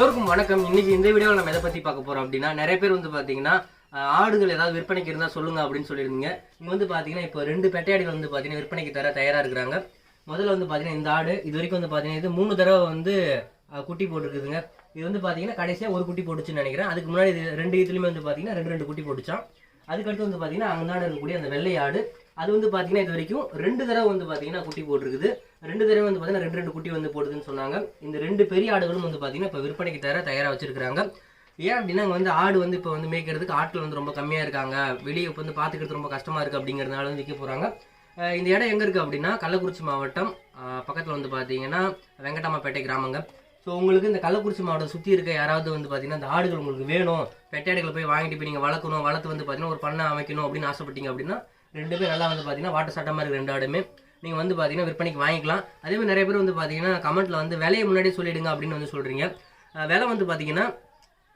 வணக்கம். இன்னைக்கு இந்த வீடியோவில் நம்ம எதை பற்றி பார்க்க போகிறோம் அப்படின்னா நிறைய பேர் வந்து பார்த்தீங்கன்னா ஆடுகள் ஏதாவது விற்பனைக்கு இருந்தால் சொல்லுங்க அப்படின்னு சொல்லியிருந்தீங்க. இங்கே வந்து பார்த்தீங்கன்னா இப்போ ரெண்டு பெட்டையாடுகள் வந்து பார்த்தீங்கன்னா விற்பனைக்கு தர தயாராக இருக்கிறாங்க. முதல்ல வந்து பார்த்தீங்கன்னா இந்த ஆடு இது வரைக்கும் வந்து பார்த்தீங்கன்னா இது மூணு தடவை வந்து குட்டி போட்டுருக்குதுங்க. இது வந்து பார்த்தீங்கன்னா கடைசியாக ஒரு குட்டி போட்டுச்சுன்னு நினைக்கிறேன். அதுக்கு முன்னாடி இது ரெண்டு இதுலேயுமே வந்து பார்த்தீங்கன்னா ரெண்டு ரெண்டு குட்டி போட்டுச்சான் அதுக்கடுத்து வந்து பார்த்தீங்கன்னா அங்கனாட இருக்கக்கூடிய அந்த வெள்ளை ஆடு. அது வந்து பார்த்தீங்கன்னா இது வரைக்கும் ரெண்டு தடவை வந்து பார்த்தீங்கன்னா குட்டி போட்டிருக்குது. ரெண்டு தடவை வந்து பார்த்தீங்கன்னா ரெண்டு ரெண்டு குட்டி வந்து போடுதுன்னு சொன்னாங்க. இந்த ரெண்டு பெரிய ஆடுகளும் வந்து பார்த்தீங்கன்னா இப்போ விற்பனைக்கு தர தயாராக வச்சிருக்காங்க ஏன் அப்படின்னா அங்கே வந்து ஆடு வந்து இப்போ வந்து மேய்க்கிறதுக்கு ஆட்கள் வந்து ரொம்ப கம்மியாக இருக்காங்க. வெளியே இப்போ வந்து பார்த்துக்கிறது ரொம்ப கஷ்டமாக இருக்குது அப்படிங்கிறதுனால வந்து விற்க போகிறாங்க இந்த இடம் எங்கே இருக்குது அப்படின்னா கள்ளக்குறிச்சி மாவட்டம். பக்கத்தில் வந்து பார்த்தீங்கன்னா வெங்கடாமப்பேட்டை கிராமங்க. ஸோ உங்களுக்கு இந்த கள்ளக்குறிச்சி மாவட்டம் சுற்றி இருக்க யாராவது வந்து பார்த்தீங்கன்னா இந்த ஆடுகள் உங்களுக்கு வேணும் பெட்டாடுகளை போய் வாங்கிட்டு போய் நீங்கள் வளர்க்கணும் வளர்த்து வந்து பார்த்தீங்கன்னா ஒரு பண்ணை அமைக்கணும் அப்படின்னு ஆசைப்பட்டீங்க அப்படின்னா ரெண்டு பேர் நல்லா வந்து பார்த்தீங்கன்னா வாட்டர் சட்டமாக இருக்குது ரெண்டு ஆடுமே நீங்கள் வந்து பார்த்தீங்கன்னா விற்பனைக்கு வாங்கிக்கலாம். அதே மாதிரி நிறைய பேர் வந்து பார்த்தீங்கன்னா கமெண்ட்டில் வந்து விலையை முன்னாடி சொல்லிடுங்க அப்படின்னு வந்து சொல்கிறீங்க விலை வந்து பார்த்தீங்கன்னா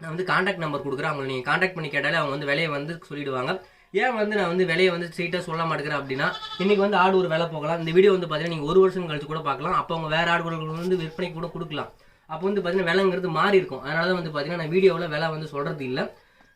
நான் வந்து காண்டாக்ட் நம்பர் கொடுக்குறேன். அவங்களை நீங்கள் காண்டாக்ட் பண்ணி கேட்டாலே அவங்க வந்து விலையை வந்து சொல்லிடுவாங்க. ஏன் வந்து நான் வந்து விலையை வந்து ஸ்ட்ரெயிட்டாக சொல்ல மாட்டேங்கிறேன் அப்படின்னா இன்றைக்கி வந்து ஆடு ஒரு விலை போகலாம். இந்த வீடியோ வந்து பார்த்தீங்கன்னா நீங்கள் ஒரு வருஷம் கழிச்சு கூட பார்க்கலாம். அப்போ அவங்க வேறு ஆடுகளுக்கு வந்து விற்பனைக்கு கூட கொடுக்கலாம். அப்போ வந்து பார்த்தீங்கன்னா விலைங்கிறது மாறி இருக்கும். அதனால தான் வந்து பார்த்தீங்கன்னா நான் வீடியோவில் விலை வந்து சொல்கிறது இல்லை.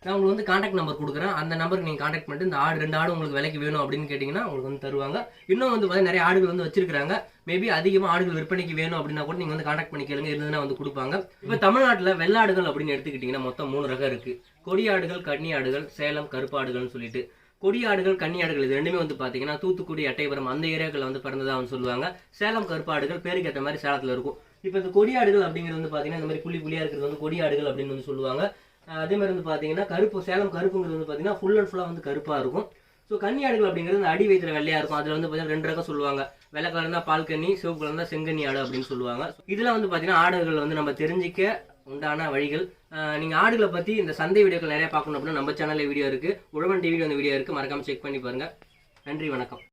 நான் உங்களுக்கு வந்து காண்டாக்ட் நம்பர் கொடுக்குறேன். அந்த நம்பருக்கு நீங்கள் காண்டாக்ட் பண்ணிட்டு இந்த ஆடு ரெண்டு ஆடு உங்களுக்கு விலைக்கு வேணும் அப்படின்னு கேட்டிங்கன்னா உங்களுக்கு வந்து தருவாங்க. இன்னும் வந்து பார்த்தீங்கன்னா நிறைய ஆடுகள் வந்து வச்சிருக்காங்க மேபி அதிகமாக ஆடுகள் விற்பனைக்கு வேணும் அப்படின்னா கூட நீங்கள் வந்து காண்டாக்ட் பண்ணி கேளுங்க. இருந்ததுன்னா வந்து கொடுப்பாங்க. இப்போ தமிழ்நாட்டில் வெள்ளாடுகள் அப்படின்னு எடுத்துக்கிட்டிங்கன்னா மொத்தம் மூணு ரகம் இருக்குது கொடியாடுகள் கன்னி ஆடுகள் சேலம் கருப்பாடுகள்னு சொல்லிட்டு. கொடியாடுகள் கன்னியாடுகள் இது ரெண்டுமே வந்து பார்த்தீங்கன்னா தூத்துக்குடி அட்டைபுரம் அந்த ஏரியாக்கள் வந்து பிறந்ததாக வந்து சொல்லுவாங்க. சேலம் கருப்பாடுகள் பேருக்கு ஏற்ற மாதிரி சேலத்தில் இருக்கும். இப்போ இந்த கொடியாடுகள் அப்படிங்கிறது வந்து பார்த்தீங்கன்னா இந்த மாதிரி புள்ளி புள்ளியாக இருக்கிறது வந்து கொடியாடுகள் அப்படின்னு வந்து சொல்லுவாங்க. அதே மாதிரி வந்து பார்த்தீங்கன்னா கருப்பு சேலம் கருப்புங்கிறது வந்து பார்த்தீங்கன்னா ஃபுல் அண்ட் ஃபுல்லாக வந்து கருப்பாக இருக்கும். ஸோ கன்னியாடுகள் அப்படிங்கிறது இந்த அடி வயிற்றுல வெள்ளையாக இருக்கும். அதில் வந்து பார்த்தீங்கன்னா ரெண்டு ரகம் சொல்லுவாங்க. வெள்ளை கலர் தான் பால் கன்னி சிவப்பு கலர் தான் செங்கன்னி ஆடு அப்படின்னு சொல்லுவாங்க. இதெல்லாம் வந்து பார்த்தீங்கன்னா ஆடுகள் வந்து நம்ம தெரிஞ்சிக்க உண்டான வழிகள். நீங்கள் ஆடுகளை பற்றி இந்த சந்தை வீடியோக்கள் நிறைய பார்க்கணும் அப்படின்னா நம்ம சேனலில் வீடியோ இருக்குது உழவன் டிவியில் வந்து வீடியோ இருக்குது மறக்காமல் செக் பண்ணி பாருங்கள் நன்றி வணக்கம்.